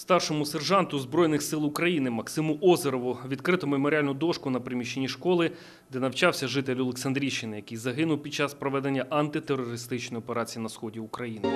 Старшому сержанту Збройних сил України Максиму Озерову відкрито меморіальну дошку на приміщенні школи, де навчався житель Олександрійщини, який загинув під час проведення антитерористичної операції на сході України.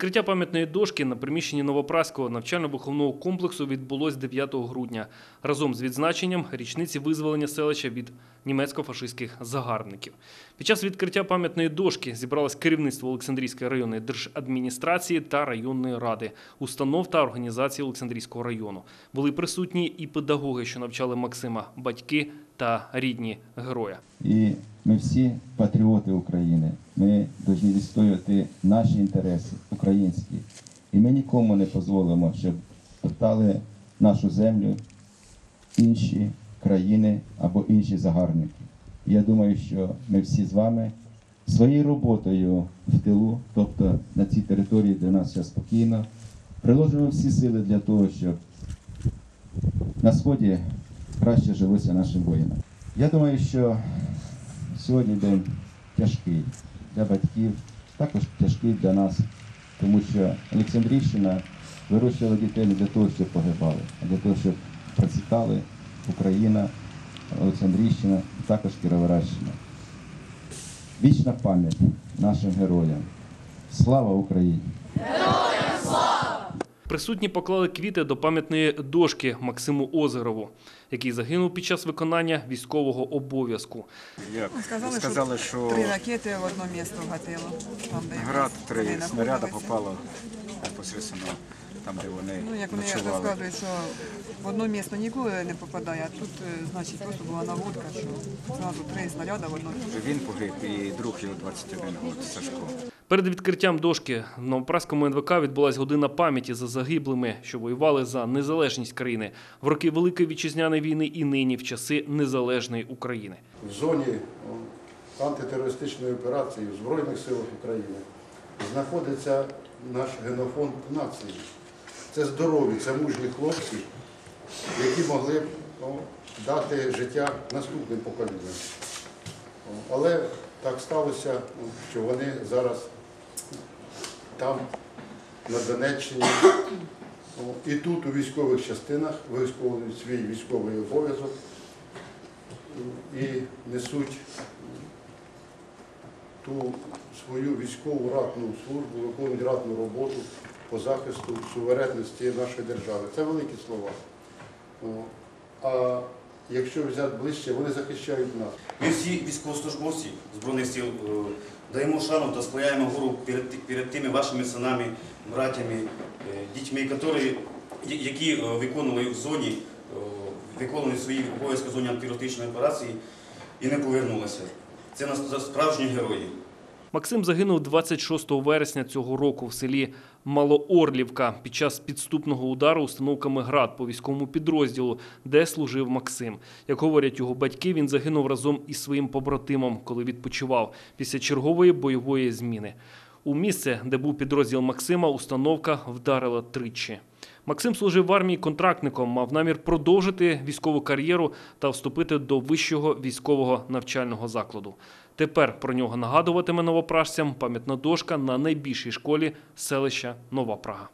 Відкриття пам'ятної дошки на приміщенні Новопраського навчально-виховного комплексу відбулось 9 грудня разом з відзначенням річниці визволення селища від німецько-фашистських загарбників. Під час відкриття пам'ятної дошки зібралось керівництво Олександрійської районної держадміністрації та районної ради, установ та організацій Олександрійського району. Були присутні і педагоги, що навчали Максима, батьки та рідні героя. І ми всі патріоти України. Ми повинні відстоювати наші інтереси українські. І ми нікому не дозволимо, щоб топтали нашу землю інші країни або інші загарбники. Я думаю, що ми всі з вами своєю роботою в тилу, тобто на цій території, де нас зараз спокійно, приложимо всі сили для того, щоб на сході краще жилося нашим воїнам. Я думаю, що сьогодні день тяжкий для батьків, також тяжкий для нас, тому що Олександрійщина вирощувала дітей не для того, щоб погибали, а для того, щоб процвітали Україна, Олександрійщина, також Кіровоградщина. Вічна пам'ять нашим героям. Слава Україні! Присутні поклали квіти до пам'ятної дошки Максиму Озерову, який загинув під час виконання військового обов'язку. Як? Сказали, Сказали, що, три ракети в одно місто вгатило. Там, де град три знаходилися. попало непосередньо там, де вони Ну, як вони ночували. розказують, що в одно місто ніколи не попадає, а тут, е, значить, просто була наводка, що зразу три снаряди в одно місто. Він погиб і друг його 21 год, Сашко. Перед відкриттям дошки в Новопраському НВК відбулась година пам'яті за загиблими, що воювали за незалежність країни в роки Великої вітчизняної війни і нині в часи незалежної України. в зоні антитерористичної операції в Збройних силах України знаходиться наш генофонд нації. Це здорові, це мужні хлопці, які могли б дати життя наступним поколінням. Але так сталося, що вони зараз там, на Донеччині, і тут у військових частинах виконують свій військовий обов'язок і несуть ту свою військову ратну службу, виконують ратну роботу по захисту суверенності нашої держави. Це великі слова. Якщо взяти ближче, вони захищають нас. Ми всі військовослужбовці Збройних сил е, даємо шану та склоняємо гору перед, перед тими вашими синами, братями, е, дітьми, які, які е, виконували в зоні, виконували свої обов'язки в зоні антитерористичної операції і не повернулися. Це нас справжні герої. Максим загинув 26 вересня цього року в селі Малоорлівка під час підступного удару установками ГРАД по військовому підрозділу, де служив Максим. Як говорять його батьки, він загинув разом із своїм побратимом, коли відпочивав після чергової бойової зміни. У місце, де був підрозділ Максима, установка вдарила тричі. Максим служив в армії контрактником, мав намір продовжити військову кар'єру та вступити до вищого військового навчального закладу. Тепер про нього нагадуватиме новопражцям пам'ятна дошка на найбільшій школі селища Нова Прага.